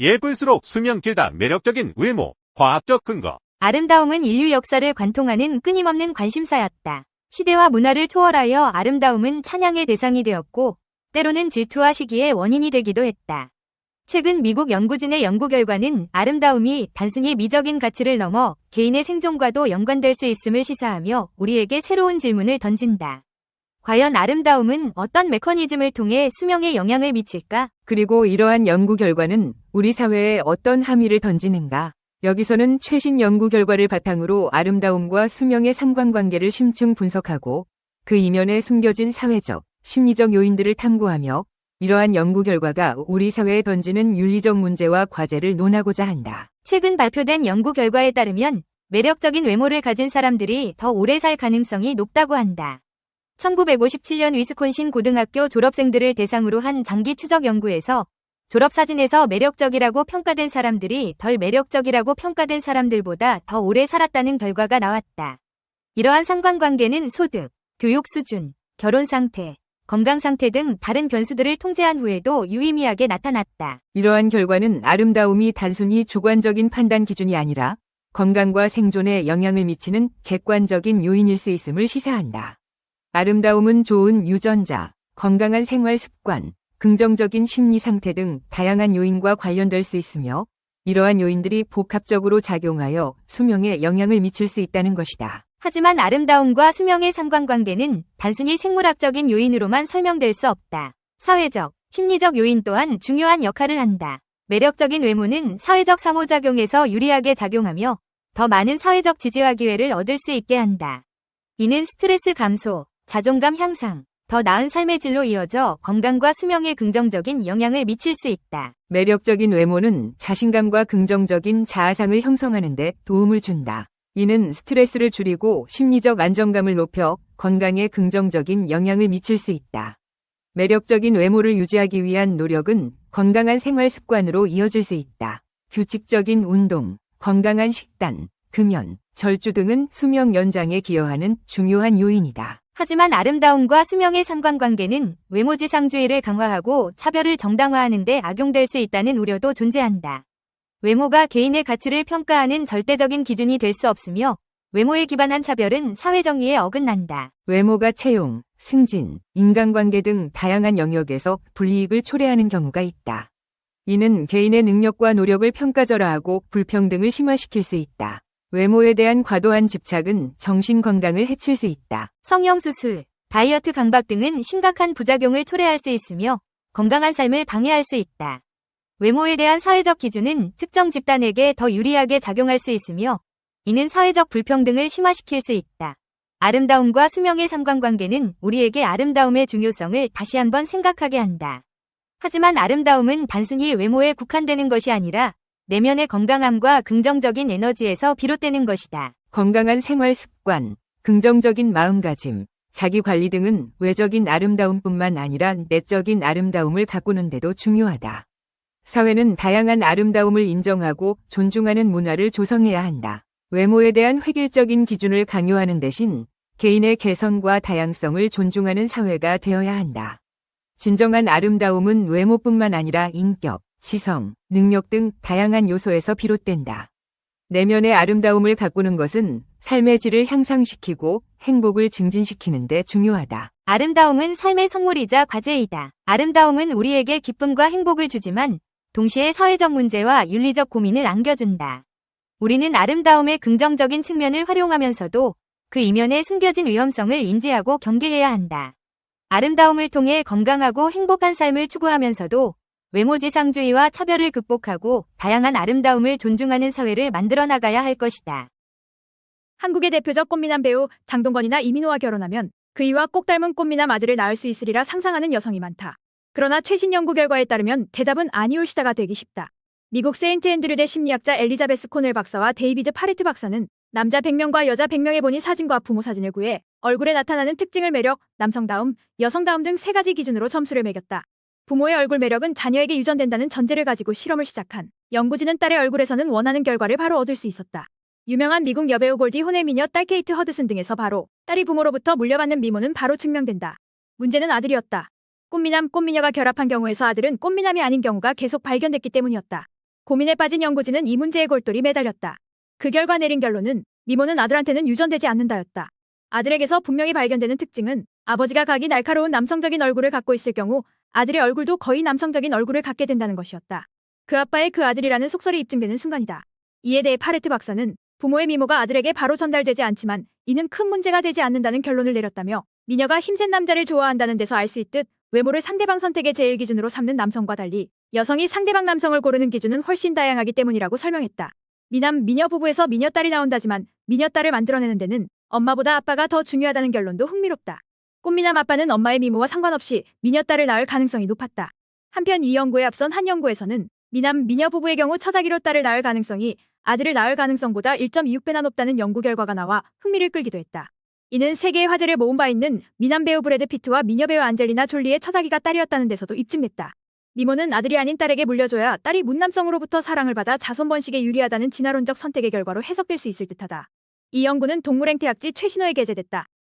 예쁠수록 수명 길다 매력적인 외모, 과학적 근거. 아름다움은 인류 역사를 관통하는 끊임없는 관심사였다. 시대와 문화를 초월하여 아름다움은 찬양의 대상이 되었고, 때로는 질투와 시기의 원인이 되기도 했다. 최근 미국 연구진의 연구 결과는 아름다움이 단순히 미적인 가치를 넘어 개인의 생존과도 연관될 수 있음을 시사하며 우리에게 새로운 질문을 던진다. 과연 아름다움은 어떤 메커니즘을 통해 수명에 영향을 미칠까? 그리고 이러한 연구 결과는 우리 사회에 어떤 함의를 던지는가? 여기서는 최신 연구 결과를 바탕으로 아름다움과 수명의 상관관계를 심층 분석하고 그 이면에 숨겨진 사회적, 심리적 요인들을 탐구하며 이러한 연구 결과가 우리 사회에 던지는 윤리적 문제와 과제를 논하고자 한다. 최근 발표된 연구 결과에 따르면 매력적인 외모를 가진 사람들이 더 오래 살 가능성이 높다고 한다. 1957년 위스콘신 고등학교 졸업생들을 대상으로 한 장기 추적 연구에서 졸업사진에서 매력적이라고 평가된 사람들이 덜 매력적이라고 평가된 사람들보다 더 오래 살았다는 결과가 나왔다. 이러한 상관관계는 소득, 교육 수준, 결혼 상태, 건강 상태 등 다른 변수들을 통제한 후에도 유의미하게 나타났다. 이러한 결과는 아름다움이 단순히 주관적인 판단 기준이 아니라 건강과 생존에 영향을 미치는 객관적인 요인일 수 있음을 시사한다. 아름다움은 좋은 유전자, 건강한 생활 습관, 긍정적인 심리 상태 등 다양한 요인과 관련될 수 있으며 이러한 요인들이 복합적으로 작용하여 수명에 영향을 미칠 수 있다는 것이다. 하지만 아름다움과 수명의 상관관계는 단순히 생물학적인 요인으로만 설명될 수 없다. 사회적, 심리적 요인 또한 중요한 역할을 한다. 매력적인 외모는 사회적 상호작용에서 유리하게 작용하며 더 많은 사회적 지지와 기회를 얻을 수 있게 한다. 이는 스트레스 감소, 자존감 향상, 더 나은 삶의 질로 이어져 건강과 수명에 긍정적인 영향을 미칠 수 있다. 매력적인 외모는 자신감과 긍정적인 자아상을 형성하는 데 도움을 준다. 이는 스트레스를 줄이고 심리적 안정감을 높여 건강에 긍정적인 영향을 미칠 수 있다. 매력적인 외모를 유지하기 위한 노력은 건강한 생활 습관으로 이어질 수 있다. 규칙적인 운동, 건강한 식단, 금연, 절주 등은 수명 연장에 기여하는 중요한 요인이다. 하지만 아름다움과 수명의 상관관계는 외모지상주의를 강화하고 차별을 정당화하는 데 악용될 수 있다는 우려도 존재한다. 외모가 개인의 가치를 평가하는 절대적인 기준이 될 수 없으며 외모에 기반한 차별은 사회정의에 어긋난다. 외모가 채용, 승진, 인간관계 등 다양한 영역에서 불이익을 초래하는 경우가 있다. 이는 개인의 능력과 노력을 평가절하하고 불평등을 심화시킬 수 있다. 외모에 대한 과도한 집착은 정신 건강을 해칠 수 있다. 성형수술, 다이어트 강박 등은 심각한 부작용을 초래할 수 있으며 건강한 삶을 방해할 수 있다. 외모에 대한 사회적 기준은 특정 집단에게 더 유리하게 작용할 수 있으며 이는 사회적 불평등을 심화시킬 수 있다. 아름다움과 수명의 상관관계는 우리에게 아름다움의 중요성을 다시 한번 생각하게 한다. 하지만 아름다움은 단순히 외모에 국한되는 것이 아니라 내면의 건강함과 긍정적인 에너지에서 비롯되는 것이다. 건강한 생활 습관, 긍정적인 마음가짐, 자기 관리 등은 외적인 아름다움뿐만 아니라 내적인 아름다움을 가꾸는 데도 중요하다. 사회는 다양한 아름다움을 인정하고 존중하는 문화를 조성해야 한다. 외모에 대한 획일적인 기준을 강요하는 대신 개인의 개성과 다양성을 존중하는 사회가 되어야 한다. 진정한 아름다움은 외모뿐만 아니라 인격, 지성, 능력 등 다양한 요소에서 비롯된다. 내면의 아름다움을 가꾸는 것은 삶의 질을 향상시키고 행복을 증진시키는 데 중요하다. 아름다움은 삶의 선물이자 과제이다. 아름다움은 우리에게 기쁨과 행복을 주지만 동시에 사회적 문제와 윤리적 고민을 안겨준다. 우리는 아름다움의 긍정적인 측면을 활용하면서도 그 이면에 숨겨진 위험성을 인지하고 경계해야 한다. 아름다움을 통해 건강하고 행복한 삶을 추구하면서도 외모지상주의와 차별을 극복하고 다양한 아름다움을 존중하는 사회를 만들어 나가야 할 것이다. 한국의 대표적 꽃미남 배우 장동건이나 이민호와 결혼하면 그이와 꼭 닮은 꽃미남 아들을 낳을 수 있으리라 상상하는 여성이 많다. 그러나 최신 연구 결과에 따르면 대답은 아니올시다가 되기 쉽다. 미국 세인트 앤드류대 심리학자 엘리자베스 코넬 박사와 데이비드 파레트 박사는 남자 100명과 여자 100명의 본인 사진과 부모 사진을 구해 얼굴에 나타나는 특징을 매력, 남성다움, 여성다움 등 세 가지 기준으로 점수를 매겼다. 부모의 얼굴 매력은 자녀에게 유전된다는 전제를 가지고 실험을 시작한 연구진은 딸의 얼굴에서는 원하는 결과를 바로 얻을 수 있었다. 유명한 미국 여배우 골디 혼의 미녀 딸 케이트 허드슨 등에서 바로 딸이 부모로부터 물려받는 미모는 바로 증명된다. 문제는 아들이었다. 꽃미남, 꽃미녀가 결합한 경우에서 아들은 꽃미남이 아닌 경우가 계속 발견됐기 때문이었다. 고민에 빠진 연구진은 이 문제에 골똘히 매달렸다. 그 결과 내린 결론은 미모는 아들한테는 유전되지 않는다였다. 아들에게서 분명히 발견되는 특징은 아버지가 각이 날카로운 남성적인 얼굴을 갖고 있을 경우 아들의 얼굴도 거의 남성적인 얼굴을 갖게 된다는 것이었다. 그 아빠의 그 아들이라는 속설이 입증되는 순간이다. 이에 대해 파레트 박사는 부모의 미모가 아들에게 바로 전달되지 않지만 이는 큰 문제가 되지 않는다는 결론을 내렸다며 미녀가 힘센 남자를 좋아한다는 데서 알 수 있듯 외모를 상대방 선택의 제일 기준으로 삼는 남성과 달리 여성이 상대방 남성을 고르는 기준은 훨씬 다양하기 때문이라고 설명했다. 미남 미녀 부부에서 미녀 딸이 나온다지만 미녀 딸을 만들어내는 데는 엄마보다 아빠가 더 중요하다는 결론도 흥미롭다. 꽃미남 아빠는 엄마의 미모와 상관없이 미녀딸을 낳을 가능성이 높았다. 한편 이 연구에 앞선 한 연구에서는 미남 미녀 부부의 경우 첫아기로 딸을 낳을 가능성이 아들을 낳을 가능성보다 1.26배나 높다는 연구 결과가 나와 흥미를 끌기도 했다. 이는 세계의 화제를 모은 바 있는 미남 배우 브래드 피트와 미녀 배우 안젤리나 졸리의 첫아기가 딸이었다는 데서도 입증됐다. 미모는 아들이 아닌 딸에게 물려줘야 딸이 문남성으로부터 사랑을 받아 자손 번식에 유리하다는 진화론적 선택의 결과로 해석될 수 있을 듯하다. 이 연구는 동물행태학지 최신호에 게재됐다.